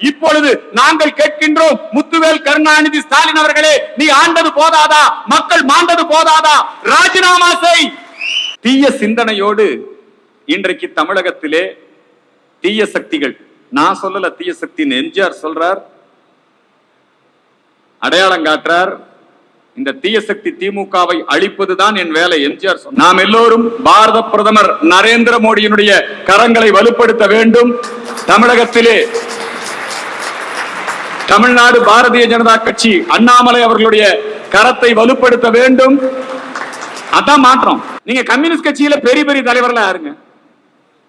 இப்பொழுது நாங்கள் கேட்கின்றோம் முத்துவேல் கருணாநிதி ஸ்டாலின் அவர்களே நீ ஆண்டது போதாதா? மக்கள் மாண்டது போதாதா? ராஜினாமா செய்! தீய சிந்தனையோடு இன்றைக்கு தமிழகத்திலே தீய சக்திகள் நான் சொல்லல தீய சக்தின்னு எம்ஜிஆர் சொல்றார் அடையாளம் காட்டுறார். இந்த தீய சக்தி திமுகவை அழிப்பதுதான் என் வேலை எம்ஜிஆர் நாம் எல்லோரும் பாரத பிரதமர் நரேந்திர மோடியினுடைய கரங்களை வலுப்படுத்த வேண்டும். தமிழகத்திலே தமிழ்நாடு பாரதிய ஜனதா கட்சி அண்ணாமலை அவர்களுடைய கரத்தை வலுப்படுத்த வேண்டும். அதான் மாற்றம். நீங்க கம்யூனிஸ்ட் கட்சியில பெரிய பெரிய தலைவர்களா யாருங்க?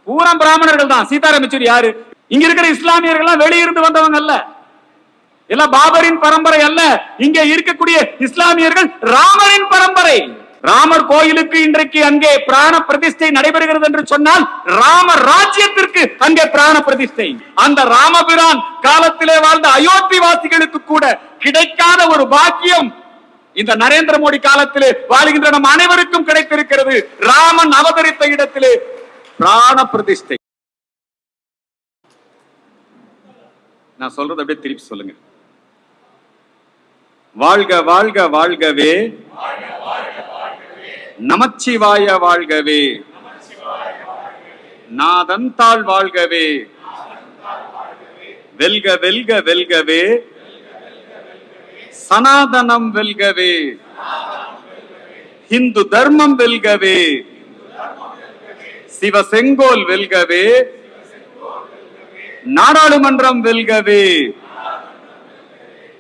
பூரா பிராமணர்கள் தான். சீதாராம் யெச்சூரி யாரு? இங்க இருக்கிற இஸ்லாமியர்கள் வெளியிருந்து வந்தவங்க அல்ல. எல்லாம் பாபரின் பரம்பரை அல்ல. இங்க இருக்கக்கூடிய இஸ்லாமியர்கள் ராமரின் பரம்பரை. ராமர் கோயிலுக்கு இன்றைக்கு அங்கே பிராண பிரதிஷ்டை நடைபெறுகிறது என்று சொன்னால் ராம ராஜ்யத்திற்கு அங்கே பிராண பிரதிஷ்டை. அந்த ராமபிரான் காலத்திலே வாழ்ந்த அயோத்தி வாசிகளுக்கு கூட கிடைக்காத ஒரு பாக்கியம் இந்த நரேந்திர மோடி காலத்திலே வாழ்கின்ற நம் அனைவருக்கும் கிடைத்திருக்கிறது. ராமன் அவதரித்த இடத்திலே பிராண பிரதிஷ்டை. நான் சொல்றது அப்படியே திருப்பி சொல்லுங்க. வாழ்க வாழ்க வாழ்கவே நமச்சிவாய வாழ்கவே. நாதன் தாழ் வாழ்கவே. வெல்க வெல்க வெல்கவே. சனாதனம் வெல்கவே. இந்து தர்மம் வெல்கவே. சிவ செங்கோல் வெல்கவே. நாடாளுமன்றம் வெல்கவே.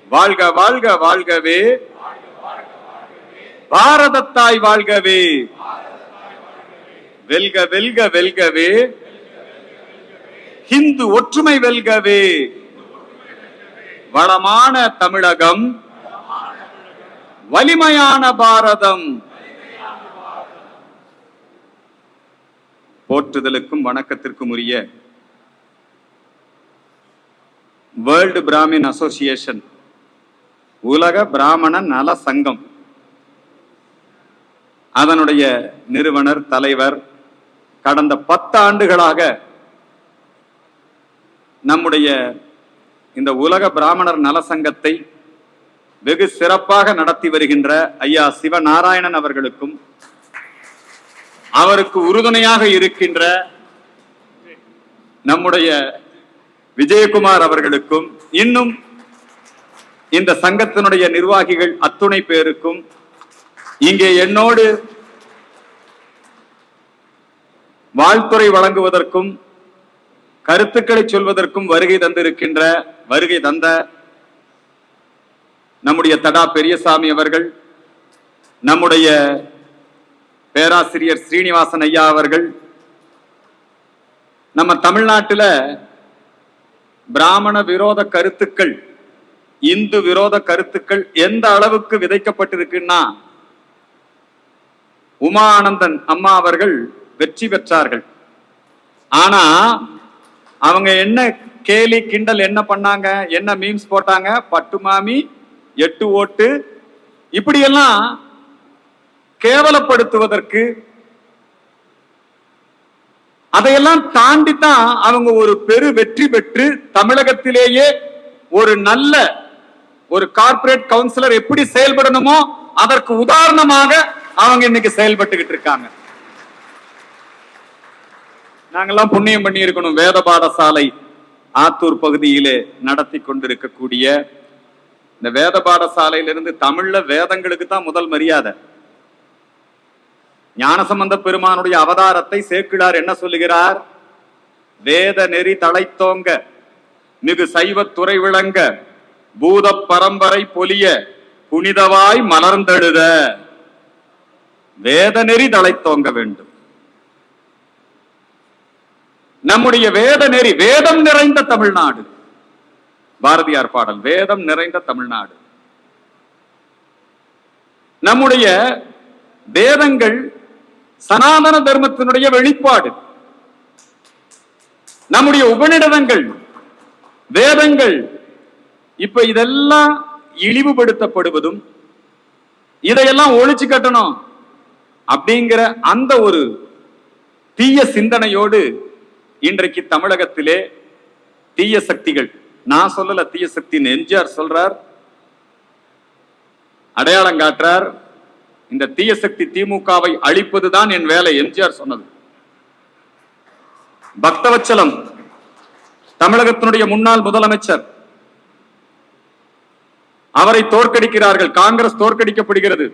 வாழ்க வாழ்க வாழ்கவே. பாரதத்தாய் வாழ்கவே. வெல்க வெல்க வெல்கவே. ஹிந்து ஒற்றுமை வெல்கவே. வளமான தமிழகம். வலிமையான பாரதம். போற்றுதலுக்கும் வணக்கத்திற்கும் உரிய வேர்ல்டு பிராமின் அசோசியேஷன் உலக பிராமண நல சங்கம். அதனுடைய நிறுவனர் தலைவர் கடந்த பத்து ஆண்டுகளாக நம்முடைய இந்த உலக பிராமணர் நல சங்கத்தை வெகு சிறப்பாக நடத்தி வருகின்ற ஐயா சிவநாராயணன் அவர்களுக்கும் அவருக்கு உறுதுணையாக இருக்கின்ற நம்முடைய விஜயகுமார் அவர்களுக்கும் இன்னும் இந்த சங்கத்தினுடைய நிர்வாகிகள் அத்துணை பேருக்கும் இங்கே என்னோடு வாழ்த்துறை வழங்குவதற்கும் கருத்துக்களை சொல்வதற்கும் வருகை தந்திருக்கின்ற வருகை தந்த நம்முடைய தடா பெரியசாமி அவர்கள் நம்முடைய பேராசிரியர் ஸ்ரீனிவாசன் ஐயா அவர்கள் நம்ம தமிழ்நாட்டுல பிராமண விரோத கருத்துக்கள் இந்து விரோத கருத்துக்கள் எந்த அளவுக்கு விதைக்கப்பட்டிருக்குன்னா உமானந்தன் அம்மா அவர்கள் வெற்றி பெற்றார்கள். ஆனா அவங்க என்ன கேலி கிண்டல் என்ன பண்ணாங்க என்ன மீம்ஸ் போட்டாங்க பட்டு மாமி எட்டு ஓட்டு இப்படியெல்லாம் கேவலப்படுத்துவதற்கு அதையெல்லாம் தாண்டி தான் அவங்க ஒரு பெரு வெற்றி பெற்று தமிழகத்திலேயே ஒரு நல்ல ஒரு கார்ப்பரேட் கவுன்சிலர் எப்படி செயல்படணுமோ அதற்கு உதாரணமாக அவங்க இன்னைக்கு செயல்பட்டுக்கிட்டு இருக்காங்க. நாங்கெல்லாம் புண்ணியம் பண்ணி இருக்கணும். வேத பாடசாலை ஆத்தூர் பகுதியிலே நடத்தி கொண்டிருக்கக்கூடிய இந்த வேத பாடசாலையிலிருந்து தமிழ்ல வேதங்களுக்கு தான் முதல் மரியாதை. ஞானசம்பந்த பெருமானுடைய அவதாரத்தை சேக்கிழார் என்ன சொல்லுகிறார்? வேத நெறி தழைத்தோங்க மிகு சைவத் துறை விளங்க பூத பரம்பரை பொலிய புனிதவாய் மலர்ந்தெழுத. வேத நெறி தழைத்தோங்க வேண்டும். நம்முடைய வேத நெறி வேதம் நிறைந்த தமிழ்நாடு. பாரதியார் பாடல் வேதம் நிறைந்த தமிழ்நாடு. நம்முடைய வேதங்கள் சனாதன தர்மத்தினுடைய வெளிப்பாடு. நம்முடைய உபநிடதங்கள் வேதங்கள் இப்ப இதெல்லாம் இழிவுபடுத்தப்படுவதும் இதையெல்லாம் ஒழிச்சு கட்டணும். அப்படிங்கிற அந்த ஒரு தீய சிந்தனையோடு இன்றைக்கு தமிழகத்திலே தீய சக்திகள் நான் சொல்லல தீய சக்தின்னு எம்ஜிஆர் சொல்றார் அடையாளம் காட்டுறார் இந்த தீய சக்தி திமுகவை அழிப்பதுதான் என் வேலை எம்ஜிஆர் சொன்னது. பக்தவச்சலம் தமிழகத்தினுடைய முன்னாள் முதலமைச்சர் அவரை தோற்கடிக்கிறார்கள் காங்கிரஸ் தோற்கடிக்கப்படுகிறது.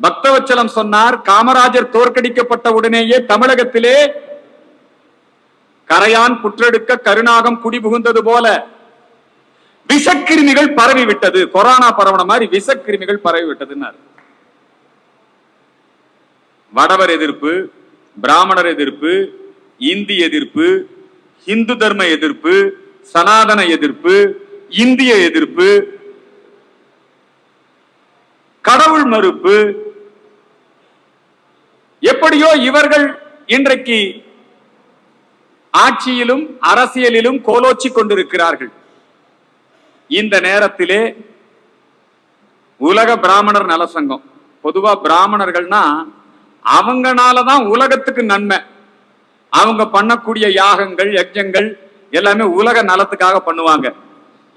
பக்தவச்சலம் சொன்னார் காமராஜர் தோற்கடிக்கப்பட்ட உடனேயே தமிழகத்திலே கரையான் புற்றெடுக்க கருணாகம் குடிபுகுந்தது போல விஷக்கிருமிகள் பரவி விட்டது கொரோனா பரவன மாதிரி விஷக்கிருமிகள் பரவி விட்டதுன்னார் வடவர் எதிர்ப்பு பிராமணர் எதிர்ப்பு இந்தி எதிர்ப்பு இந்து தர்ம எதிர்ப்பு சனாதன எதிர்ப்பு இந்திய எதிர்ப்பு கடவுள் மறுப்பு. எப்படியோ இவர்கள் இன்றைக்கு ஆட்சியிலும் அரசியலிலும் கோலோச்சி கொண்டிருக்கிறார்கள். இந்த நேரத்திலே உலக பிராமணர் நலசங்கம் பொதுவா பிராமணர்கள்னா அவங்கனாலதான் உலகத்துக்கு நன்மை. அவங்க பண்ணக்கூடிய யாகங்கள் யஜ்ஞங்கள் எல்லாமே உலக நலத்துக்காக பண்ணுவாங்க.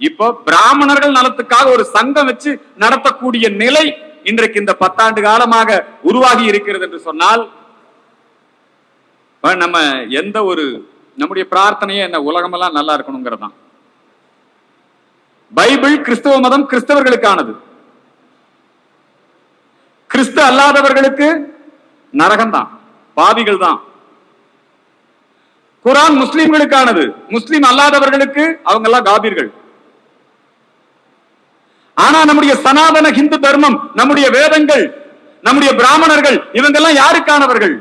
இப்போ பிராமணர்கள் நலத்துக்காக ஒரு சங்கம் வச்சு நடத்தக்கூடிய நிலை இன்றைக்கு இந்த பத்தாண்டு காலமாக உருவாகி இருக்கிறது என்று சொன்னால் நம்ம எந்த ஒரு நம்முடைய பிரார்த்தனையே என்ன உலகமெல்லாம் நல்லா இருக்கணுங்கிறது தான் பைபிள் கிறிஸ்தவ மதம் கிறிஸ்தவர்களுக்கானது. கிறிஸ்து அல்லாதவர்களுக்கு நரகம்தான் பாவிகள் தான் குரான் முஸ்லிம்களுக்கானது. முஸ்லிம் அல்லாதவர்களுக்கு அவங்க எல்லாம் காபீர்கள். ஆனா நம்முடைய சனாதன ஹிந்து தர்மம் நம்முடைய வேதங்கள் நம்முடைய பிராமணர்கள் இவங்கெல்லாம் யாருக்கானவர்கள்?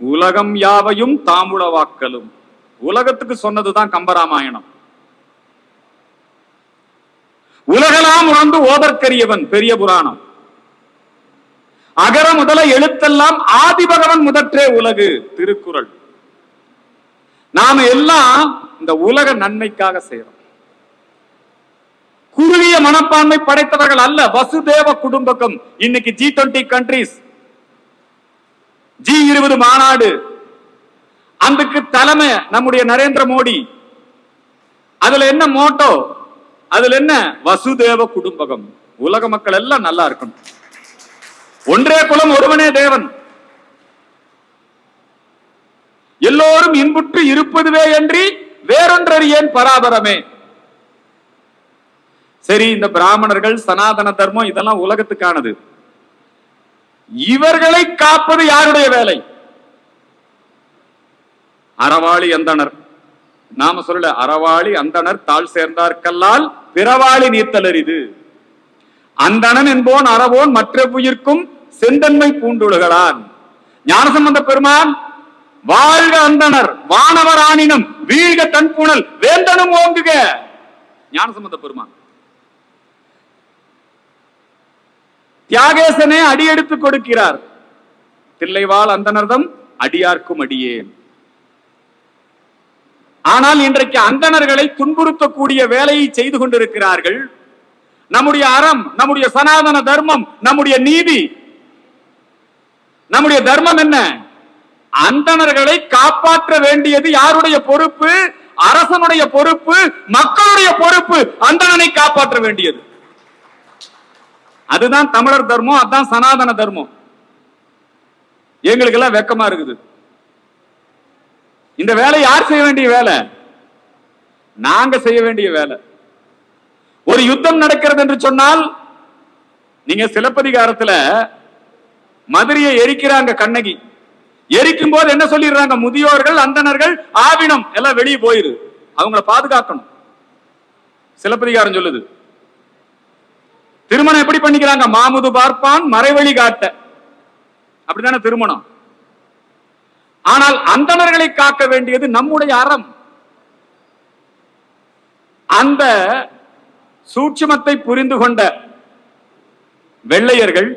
உலகம் யாவையும் தாமுளவாக்கலும். உலகத்துக்கு சொன்னதுதான் கம்பராமாயணம். உலகெல்லாம் உணர்ந்து ஓதற்கரியவன் பெரிய புராணம். அகர முதல எழுத்தெல்லாம் ஆதிபகவன் முதற்றே உலகு திருக்குறள். நாம எல்லாம் இந்த உலக நன்மைக்காக செய்யறோம் குறுகிய மனப்பான்மை படைத்தவர்கள் அல்ல வசுதேவ குடும்பக்கம். இன்னைக்கு ஜி டுவெண்டி கண்ட்ரிஸ் ஜி இருபது மாநாடு. அதுக்கு தலைமை நம்முடைய நரேந்திர மோடி. அதுல என்ன மோட்டோ? அதுல என்ன? வசுதேவ குடும்பகம். உலக மக்கள் எல்லாம் நல்லா இருக்கணும். ஒன்றே குலம் ஒருவனே தேவன். எல்லோரும் இன்புற்று இருப்பதுவே அன்றி வேறொன்றறியேன் பராபரமே. சரி இந்த பிராமணர்கள் சனாதன தர்மம் இதெல்லாம் உலகத்துக்கானது. இவர்களை காப்பது யாருடைய வேலை? அறவாளி அந்தனர் நாம சொல்லல அறவாளி அந்தனர் தாழ் சேர்ந்தார்கல்லால் பிறவாளி நீத்தல் இது அந்தணன் என்போன் அறவோன் மற்ற உயிர்க்கும் செந்தன்மை பூண்டுழுகலான். ஞானசம்பந்த பெருமான் வாழ்க அந்தனர் வானவர் ஆணினம் வீழ்க தன்புணல் வேந்தனும் ஓங்குக. ஞானசம்பந்த பெருமான். தியாகேசனே அடியெடுத்து கொடுக்கிறார். தில்லைவாள் அந்தனர்தம் அடியார்க்கும் அடியேன் ஆனால் இன்றைக்கு அந்தணர்களை துன்புறுத்தக்கூடிய வேலையை செய்து கொண்டிருக்கிறார்கள். நம்முடைய அறம் நம்முடைய சனாதன தர்மம் நம்முடைய நீதி. நம்முடைய தர்மம் என்ன? அந்தணர்களை காப்பாற்ற வேண்டியது யாருடைய பொறுப்பு? அரசனுடைய பொறுப்பு மக்களுடைய பொறுப்பு அந்தணனை காப்பாற்ற வேண்டியது. அதுதான் தமிழர் தர்மம் அதுதான் சனாதன தர்மம். எங்களுக்கு எல்லாம் வெக்கமா இருக்குது. இந்த வேலை யார் செய்ய வேண்டிய வேலை? நாங்க செய்ய வேண்டிய வேலை. ஒரு யுத்தம் நடக்கிறது என்று சொன்னால் நீங்க சிலப்பதிகாரத்துல மதுரையை எரிக்கிறாங்க கண்ணகி. எரிக்கும் போது என்ன சொல்லிடுறாங்க? முதியோர்கள் அந்தணர்கள் ஆவினம் எல்லாம் வெளியே போயிரு. அவங்கள பாதுகாக்கணும். சிலப்பதிகாரம் சொல்லுது. திருமணம் எப்படி பண்ணிக்கிறாங்க? மாமுது பார்ப்பான் மறைவழி காட்ட. அப்படித்தானே திருமணம்? ஆனால் அந்தணர்களை காக்க வேண்டியது நம்முடைய அறம். அந்த சூட்சுமத்தை புரிந்து கொண்ட வெள்ளையர்கள்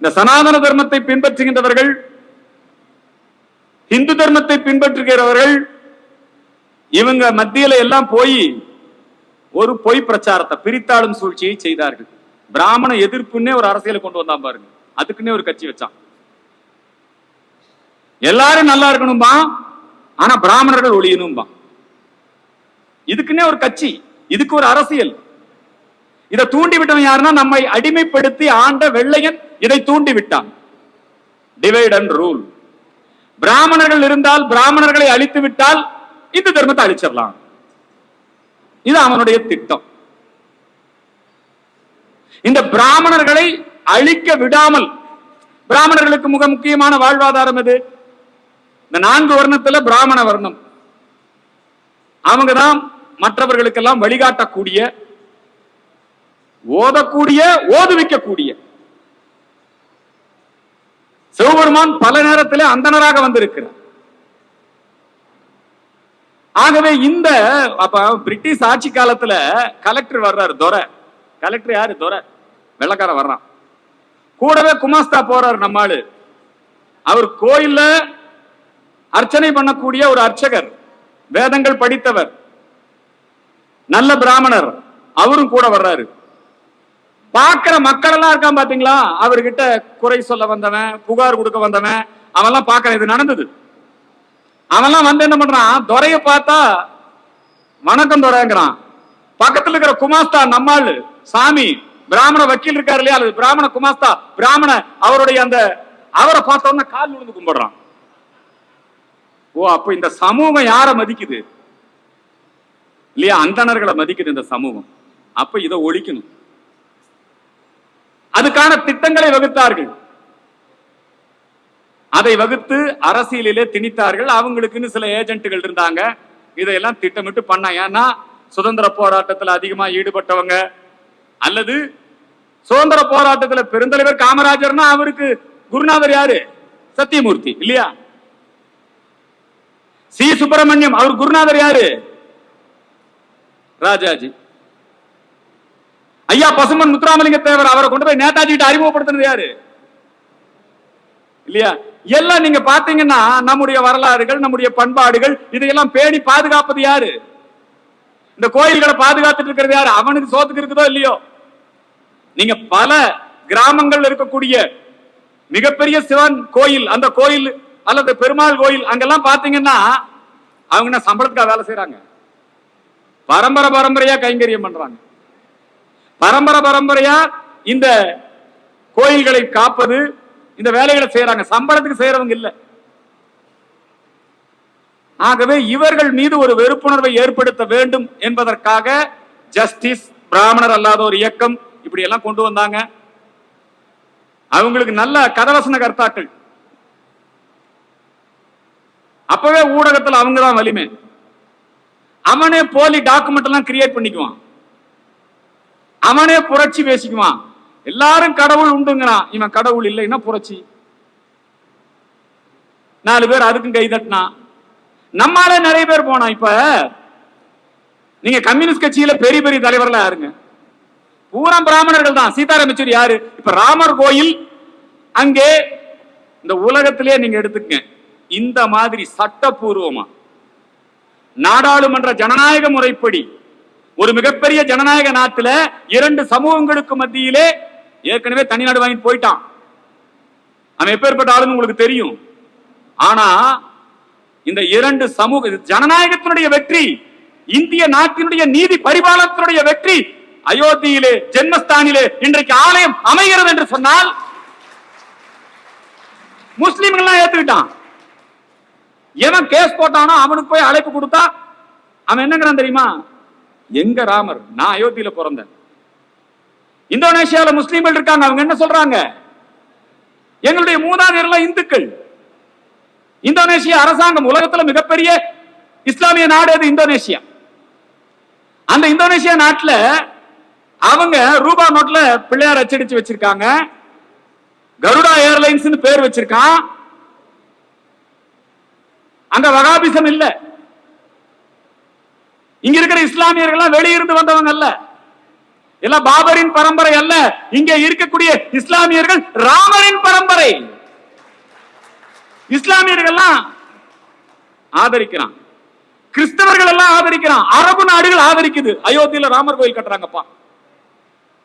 இந்த சனாதன தர்மத்தை பின்பற்றுகின்றவர்கள் இந்து தர்மத்தை பின்பற்றுகிறவர்கள் இவங்க மத்தியில எல்லாம் போய் ஒரு பொய் பிரச்சாரத்தை பிரித்தாளும் சூழ்ச்சியை செய்தார்கள். பிராமண எதிர்ப்புன்னே ஒரு அரசியலை கொண்டு வந்தான் பாருங்க. அதுக்குன்னே ஒரு கட்சி வச்சான். எல்லாரும் நல்லா இருக்கணுமா ஆனா பிராமணர்கள் ஒழியணும்பா. இதுக்குன்னே ஒரு கட்சி இதுக்கு ஒரு அரசியல். இதை தூண்டி விட்டவன் யாருன்னா நம்மை அடிமைப்படுத்தி ஆண்ட வெள்ளையன் இதை தூண்டி விட்டான் டிவைட் அண்ட் ரூல் பிராமணர்கள் இருந்தால் பிராமணர்களை அழித்து விட்டால் இந்து தர்மத்தை அழிச்சிடலாம். இது அவனுடைய திட்டம். இந்த பிராமணர்களை அழிக்க விடாமல் பிராமணர்களுக்கு மிக முக்கியமான வாழ்வாதாரம் எது? இந்த நான்கு வர்ணத்துல பிராமண வர்ணம். அவங்கதான் மற்றவர்களுக்கெல்லாம் வழிகாட்டக்கூடிய ஓதக்கூடிய ஓதுவிக்கக்கூடிய. சிவபெருமான் பல நேரத்தில் அந்தனராக வந்திருக்கிறார். ஆகவே இந்த அப்ப பிரிட்டிஷ் ஆட்சி காலத்துல கலெக்டர் வர்றாரு துரை. கலெக்டர் யாரு? துரை. வெள்ளக்காரன் வர்றான். கூடவே குமாஸ்தா போறாரு நம்மளு அவர் கோயில்ல அர்ச்சனை பண்ணக்கூடிய ஒரு அர்ச்சகர் வேதங்கள் படித்தவர் நல்ல பிராமணர் அவரும் கூட வர்றாரு. பார்க்கிற மக்கள் எல்லாம் இருக்கான் பாத்தீங்களா? அவர்கிட்ட குறை சொல்ல வந்தவன் புகார் கொடுக்க வந்தவன் அவெல்லாம் பார்க்கற இது நடந்தது. அவெல்லாம் வந்து என்ன பண்றான்? துறைய பார்த்தா வணக்கம் துறைங்கிறான். பக்கத்துல இருக்கிற குமாஸ்தா நம்மாள் சாமி பிராமண வக்கீல் இருக்காரு இல்லையா? அல்லது பிராமண குமாஸ்தா பிராமண அவருடைய அந்த அவரை பார்த்த கால் விழுந்து கும்பிடுறான். ஓ அப்ப இந்த சமூகம் யார மதிக்குது? இல்லையா அந்தணர்களை மதிக்குது இந்த சமூகம். அப்ப இதை ஒழிக்கணும். அதுக்கான திட்டங்களை வகுத்தார்கள். அதை வகுத்து அரசியலிலே திணித்தார்கள். அவங்களுக்குன்னு சில ஏஜென்ட்டுகள் இருந்தாங்க. இதையெல்லாம் திட்டமிட்டு பண்ண ஏன்னா சுதந்திர போராட்டத்தில் அதிகமா ஈடுபட்டவங்க அல்லது சுதந்திர போராட்டத்துல பெருந்தலைவர் காமராஜர்னா அவருக்கு குருநாதர் யாரு? சத்தியமூர்த்தி இல்லையா? சி. சுப்பிரமணியம் அவர் குருநாதர் யாரு? ராஜாஜி. ஐயா பசுமன் முத்துராமலிங்க தேவர் அவரை கொண்டு போய் நேதாஜி கிட்ட அறிமுகப்படுத்தினது யாரு? இல்லையா? எல்லாம் நீங்க பாத்தீங்கன்னா நம்முடைய வரலாறுகள் நம்முடைய பண்பாடுகள் இதையெல்லாம் பேணி பாதுகாப்பது யாரு? இந்த கோயில்களை பாதுகாத்துட்டு இருக்கிறது யாரு? அவனுக்கு சோத்துக்கு இருக்குதோ இல்லையோ? நீங்க பல கிராமங்கள்ல இருக்கக்கூடிய மிகப்பெரிய சிவன் கோயில் அந்த கோயில் அல்லது பெருமாள் கோயில் அங்கெல்லாம் பாத்தீங்கன்னா அவங்க என்ன சம்பளத்துக்காக வேலை செய்யறாங்க பரம்பரை பரம்பரையா கைங்கரியம் பண்றாங்க. பரம்பரை பரம்பரையா இந்த கோயில்களை காப்பது இந்த வேலைகளை செய்யறாங்க சம்பளத்துக்கு செய்யறவங்க இல்ல. ஆகவே இவர்கள் மீது ஒரு வெறுப்புணர்வை ஏற்படுத்த வேண்டும் என்பதற்காக ஜஸ்டிஸ் பிராமணர் அல்லாத ஒரு இயக்கம் இப்படி எல்லாம் கொண்டு வந்தாங்க. அவங்களுக்கு நல்ல கதவசன கர்த்தாக்கள். அப்பவே ஊடகத்தில் அவங்க தான் வலிமை. அவனே போலி டாக்குமெண்ட் எல்லாம் கிரியேட் பண்ணிக்குவான். அவனே புரட்சி பேசிக்குவான். எல்லாரும் கடவுள் உண்டுங்கிறான் இவன் கடவுள் இல்லைன்னா புரட்சி? நாலு பேர் அதுக்கும் கை தட்டினா. நம்மால நிறைய பேர் போனா இப்ப. நீங்க கம்யூனிஸ்ட் கட்சியில பெரிய பெரிய தலைவர்களா யாருங்க? பூரா பிராமணர்கள் தான். சீதாராம் யெச்சூரி யாரு? இப்ப ராமர் கோயில் அங்கே இந்த உலகத்திலே நீங்க எடுத்துக்கங்க. இந்த மாதிரி சட்டபூர்வமா நாடாளுமன்ற ஜனநாயக முறைப்படி ஒரு மிகப்பெரிய ஜனநாயக நாட்டில் இரண்டு சமூகங்களுக்கு மத்தியிலே ஏற்கனவே தனிநாடு வாங்கிட்டு போயிட்டான். அவன் எப்பேற்பட்ட ஆளுன்னு உங்களுக்கு தெரியும். ஆனா இந்த இரண்டு சமூக ஜனநாயகத்தினுடைய வெற்றி இந்திய நாட்டினுடைய நீதி பரிபாலனத்தினுடைய வெற்றி அயோத்தியிலே ஜென்மஸ்தானிலே இன்றைக்கு ஆலயம் அமைகிறது என்று சொன்னால் முஸ்லிம்கள் ஏத்துக்கிட்டான். எவன் கேஸ் போட்டானோ அவனுக்கு போய் அழைப்பு கொடுத்தா அவன் என்னங்கிறான் தெரியுமா? எங்க ராமர்? நான் அயோத்தியில பிறந்தேன். இந்தோனேஷியால முஸ்லீம்கள் இருக்காங்க அவங்க என்ன சொல்றாங்க? எங்களுடைய மூதாதையர்கள் இந்துக்கள். இந்தோனேஷியா அரசாங்கம் உலகத்துல மிகப்பெரிய இஸ்லாமிய நாடு அது இந்தோனேஷியா. அந்த இந்தோனேஷியா நாட்டுல அவங்க ரூபா நோட்ல பிள்ளையார் அச்சடிச்சு வச்சிருக்காங்க. கருடா ஏர்லைன்ஸ் பேர் வச்சிருக்கான். அங்க வகாபிசம் இல்ல. இங்க இருக்கிற இஸ்லாமியர்கள் வெளியிருந்து வந்தவங்க அல்ல. எல்லாம் பாபரின் பரம்பரை அல்ல. இங்க இருக்கக்கூடிய இஸ்லாமியர்கள் ராமரின் பரம்பரை. இஸ்லாமியர்கள்லாம் ஆதரிக்கிறான். கிறிஸ்தவர்கள் எல்லாம் ஆதரிக்கிறான். அரபு நாடுகள் ஆதரிக்குது. அயோத்தியில ராமர் கோயில் கட்டுறாங்கப்பா.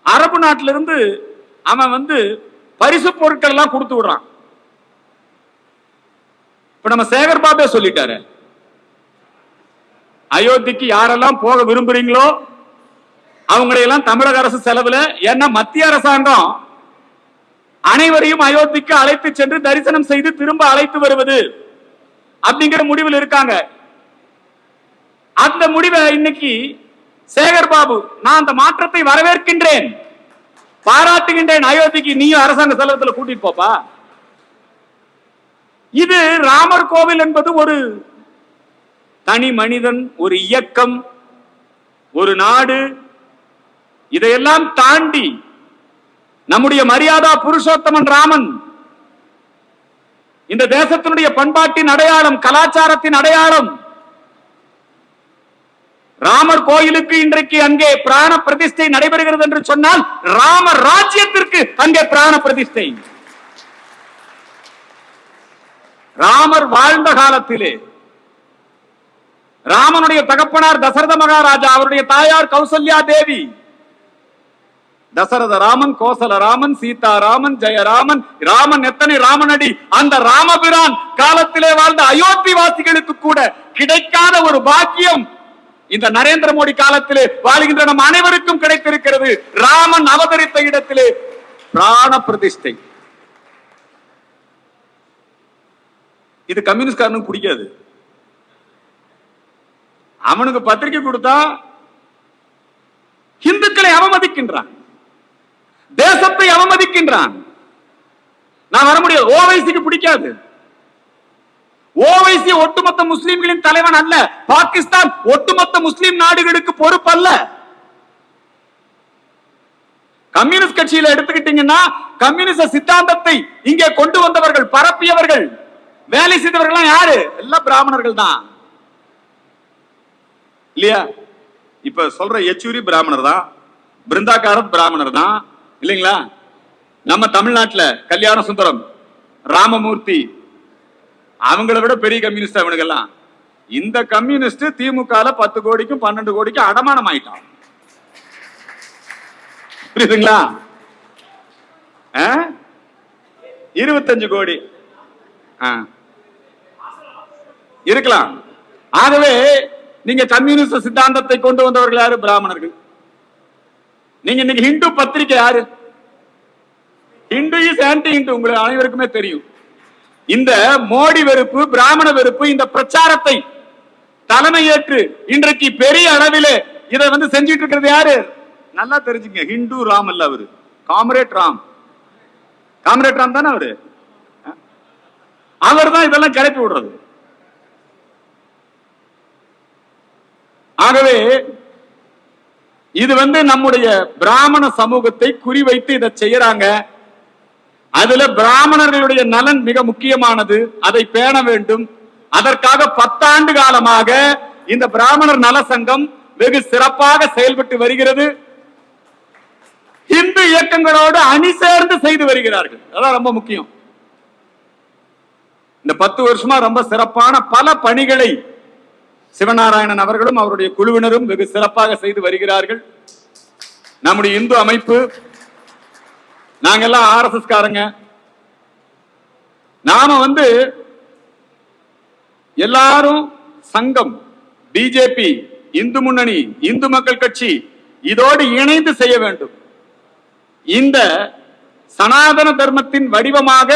அரபு நாட்டில இருந்து அவன் வந்து பரிசு பொருட்கள் எல்லாம் கொடுத்து விடுறான். இப்ப நம்ம சேகர் பாபே சொல்லிட்டாரு. அயோத்திக்கு யாரெல்லாம் போக விரும்புறீங்களோ அவங்களையெல்லாம் தமிழக அரசு செலவுல ஏன்னா மத்திய அரசாங்கம் அனைவரையும் அயோத்திக்கு அழைத்து சென்று தரிசனம் செய்து திரும்ப அழைத்து வருவது அப்படிங்கிற முடிவில் இருக்காங்க. அந்த முடிவை இன்னைக்கு சேகர் பாபு நான் அந்த மாற்றத்தை வரவேற்கின்றேன். பாராட்டுகின்றேன் அயோத்திக்கு நீயும் அரசாங்க செலவத்துல கூட்டிட்டு போப்பா. இது ராமர் கோவில் என்பது ஒரு தனி மனிதன் ஒரு இயக்கம் ஒரு நாடு இதையெல்லாம் தாண்டி நம்முடைய மரியாதா புருஷோத்தமன் ராமன் இந்த தேசத்தினுடைய பண்பாட்டின் அடையாளம் கலாச்சாரத்தின் அடையாளம் ராமர் கோயிலுக்கு இன்றைக்கு அங்கே பிராண பிரதிஷ்டை நடைபெறுகிறது என்று சொன்னால் ராம ராஜ்யத்திற்கு அங்கே பிராண பிரதிஷ்டை. ராமர் வாழ்ந்த காலத்திலே ராமனுடைய தகப்பனார் தசரத மகாராஜா அவருடைய தாயார் கௌசல்யா தேவி தசரத ராமன் கோசல ராமன் சீதா ராமன் ஜெயராமன் ராமன் எத்தனை ராமனடி? அந்த ராமபிரான் காலத்திலே வாழ்ந்த அயோத்தி வாசிகளுக்கு கூட கிடைக்காத ஒரு பாக்கியம் இந்த நரேந்திர மோடி காலத்திலே வாழ்கின்ற நம் அனைவருக்கும் கிடைத்திருக்கிறது. ராமன் அவதரித்த இடத்திலே பிராண பிரதிஷ்டை. இது கம்யூனிஸ்ட்காரனுக்கு பிடிக்காது. அவனுக்கு பத்திரிகை கொடுத்தா இந்துக்களை அவமதிக்கின்றான். தேசத்தை அவமதிக்கின்றான். நான் வர முடியாது. ஓவைசிக்கு பிடிக்காது. ஓவைசி ஒட்டுமொத்த முஸ்லிம்களின் தலைவன் அல்ல. பாகிஸ்தான் ஒட்டுமொத்த முஸ்லிம் நாடுகளுக்கு பொறுப்பு அல்ல. கம்யூனிஸ்ட் கட்சியில எடுத்துக்கிட்டீங்கன்னா கம்யூனிஸ்ட சித்தாந்தத்தை இங்கே கொண்டு வந்தவர்கள் பரப்பியவர்கள் வேலை செய்தவர்கள் யாரு? எல்லாம் பிராமணர்கள் தான். இல்லையா? இப்ப சொல்ற யெச்சூரி பிராமணர் தான் பிருந்தாகாரத் பிராமணர் தான் இல்லைங்களா? நம்ம தமிழ்நாட்டுல கல்யாண சுந்தரம் ராமமூர்த்தி அவங்கள விட பெரிய கம்யூனிஸ்ட் அவனுக்கெல்லாம் இந்த கம்யூனிஸ்ட் திமுக பத்து கோடிக்கும் பன்னெண்டு கோடிக்கும் அடமானம் ஆயிட்டான் புரியுதுங்களா? ஆ? இருபத்தஞ்சு கோடி. ஆ. இருக்கலாம். ஆகவே நீங்க கம்யூனிஸ்ட் சித்தாந்தத்தை கொண்டு வந்தவர்கள் யாரு? பிராமணர்கள். நீங்க இன்னைக்கு ஹிந்து பத்திரிக்கை யாரு? ஹிந்து இஸ் ஆன்டி ஹிந்து உங்களுக்கு அனைவருக்குமே தெரியும். இந்த மோடி வெறுப்பு பிராமண வெறுப்பு இந்த பிரச்சாரத்தை தலைமை ஏற்று இன்றைக்கு பெரிய அளவில் இதை வந்து செஞ்சுட்டு இருக்கிறது யாரு? நல்லா தெரிஞ்சுங்க ஹிந்து ராம் அல்ல அவரு. காம்ரேட் ராம். காம்ரேட் ராம் தானே அவரு? அவர் தான் இதெல்லாம் கிளப்பி விடுறது. ஆகவே இது வந்து நம்முடைய பிராமண சமூகத்தை குறிவைத்து இதை செய்யறாங்க. அதுல பிராமணர்களுடைய நலன் மிக முக்கியமானது. அதை பேண வேண்டும். அதற்காக பத்தாண்டு காலமாக இந்த பிராமணர் நல சங்கம் வெகு சிறப்பாக செயல்பட்டு வருகிறது. இந்து இயக்கங்களோடு அணி சேர்ந்து செய்து வருகிறார்கள். அதான் ரொம்ப முக்கியம். இந்த பத்து வருஷமா ரொம்ப சிறப்பான பல பணிகளை சிவநாராயணன் அவர்களும் அவருடைய குழுவினரும் வெகு சிறப்பாக செய்து வருகிறார்கள். நம்முடைய இந்து அமைப்பு நாங்கெல்லாம் எஸ் காரங்க நாம வந்து எல்லாரும் சங்கம் பிஜேபி இந்து முன்னணி இந்து மக்கள் கட்சி இதோடு இணைந்து செய்ய வேண்டும். இந்த சனாதன தர்மத்தின் வடிவமாக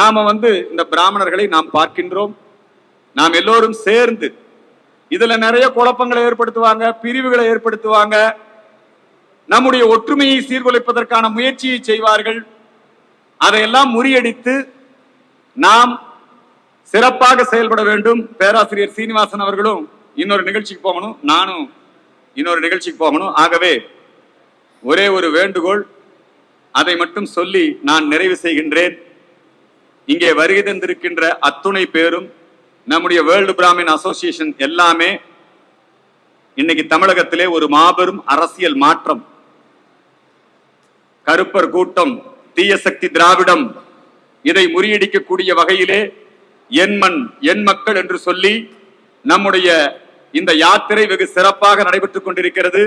நாம வந்து இந்த பிராமணர்களை நாம் பார்க்கின்றோம். நாம் எல்லோரும் சேர்ந்து இதுல நிறைய குழப்பங்களை ஏற்படுத்துவாங்க பிரிவுகளை ஏற்படுத்துவாங்க. நம்முடைய ஒற்றுமையை சீர்குலைப்பதற்கான முயற்சியை செய்வார்கள். அதையெல்லாம் முறியடித்து நாம் சிறப்பாக செயல்பட வேண்டும். பேராசிரியர் சீனிவாசன் அவர்களும் இன்னொரு நிகழ்ச்சிக்கு போகணும். நானும் இன்னொரு நிகழ்ச்சிக்கு போகணும். ஆகவே ஒரே ஒரு வேண்டுகோள். அதை மட்டும் சொல்லி நான் நிறைவு செய்கின்றேன். இங்கே வருகை தந்திருக்கின்ற அத்துணை பேரும் நம்முடைய வேர்ல்டு பிராமின் அசோசியேஷன் எல்லாமே இன்னைக்கு தமிழகத்திலே ஒரு மாபெரும் அரசியல் மாற்றம். கருப்பர் கூட்டம் தீயசக்தி திராவிடம் இதை முறியடிக்கக்கூடிய வகையிலே என் மண் என் மக்கள் என்று சொல்லி நம்முடைய இந்த யாத்திரை வெகு சிறப்பாக நடைபெற்றுக் கொண்டிருக்கிறது.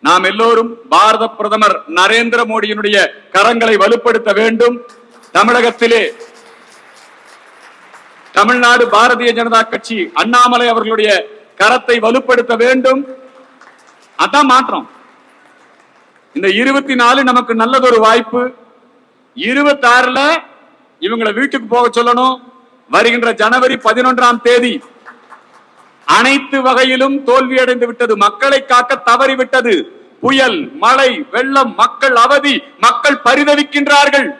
நாம் எல்லோரும் பாரத பிரதமர் நரேந்திர மோடியினுடைய கரங்களை வலுப்படுத்த வேண்டும். தமிழகத்திலே தமிழ்நாடு பாரதிய ஜனதா கட்சி அண்ணாமலை அவர்களுடைய கரத்தை வலுப்படுத்த வேண்டும். அதான் மாற்றம். இந்த இருபத்தி நாலு நமக்கு நல்லதொரு வாய்ப்பு. இருபத்தி ஆறுல இவங்களை வீட்டுக்கு போக சொல்லணும். வருகின்ற ஜனவரி பதினொன்றாம் தேதி அனைத்து வகையிலும் தோல்வியடைந்து விட்டது. மக்களை காக்க தவறிவிட்டது புயல் மழை வெள்ளம் மக்கள் அவதி மக்கள் பரிதவிக்கின்றார்கள்.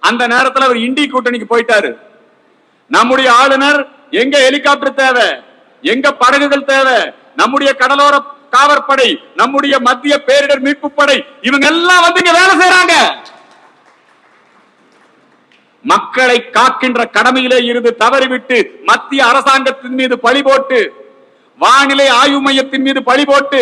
அந்த நேரத்தில் அவர் இண்டி கூட்டணிக்கு போயிட்டாரு. நம்முடைய ஆளுநர் எங்க ஹெலிகாப்டர் தேவை? எங்க படகுகள் தேவை? நம்முடைய கடலோர காவற்படை நம்முடைய மத்திய பேரிடர் மீட்பு படை இவங்க எல்லாம் வந்து இங்க வேலை செய்யறாங்க மக்களை காக்கின்ற கடமையிலே இருந்து தவறிவிட்டு மத்திய அரசாங்கத்தின் மீது பழி போட்டு வானிலை ஆய்வு மையத்தின் மீது பழி போட்டு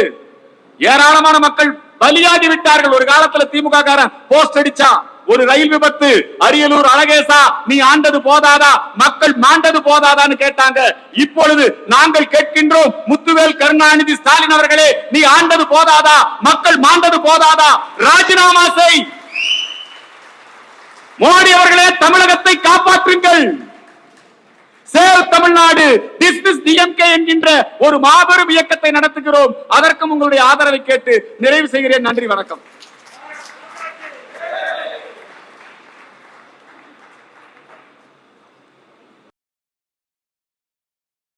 ஏராளமான மக்கள் பலியாகி விட்டார்கள். ஒரு காலத்துல திமுக காரன் போஸ்ட் அடிச்சா ஒரு ரயில் விபத்து. அரியலூர் அழகேசா நீ ஆண்டது போதாதா? மக்கள் மாண்டது போதாதான்னு கேட்டாங்க. இப்பொழுது நாங்கள் கேட்கின்றோம் முத்துவேல் கருணாநிதி ஸ்டாலின் அவர்களே நீ ஆண்டது போதாதா? மக்கள் மாண்டது போதாதா? ராஜினாமா செய். மோடி அவர்களே தமிழகத்தை காப்பாற்றுங்கள். சேவ் தமிழ்நாடு டிஸ்மிஸ் டிஎம்கே என்கின்ற ஒரு மாபெரும் இயக்கத்தை நடத்துகிறோம். அதற்கும் உங்களுடைய ஆதரவை கேட்டு நிறைவு செய்கிறேன். நன்றி வணக்கம்.